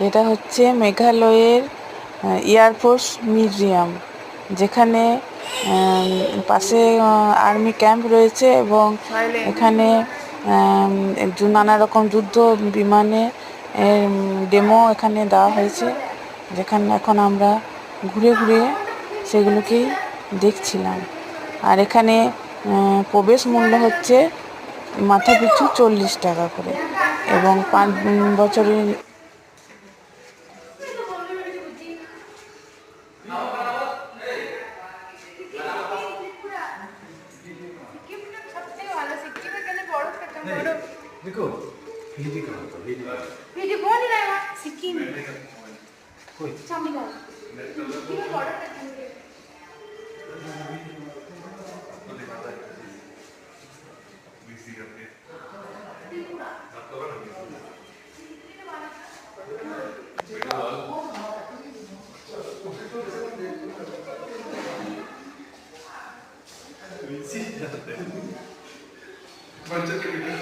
এটা হচ্ছে মেঘালয়ের এয়ারফোর্স মিউজিয়াম যেখানে পাশে আর্মি ক্যাম্প রয়েছে এবং এখানে নানা রকম যুদ্ধ বিমানে ডেমো এখানে দেওয়া হয়েছে যেখানে এখন আমরা ঘুরে ঘুরে সেগুলোকেই দেখছিলাম। আর এখানে প্রবেশ মূল্য হচ্ছে মাথা পিছু চল্লিশ টাকা করে এবং পাঁচ বছরের नहीं देखो हिंदी का तो हिंदी का हिंदी कौन नहीं आया सिक्किम कोई चामिला हिंदी में बॉर्डर तक Hindi See you. One second.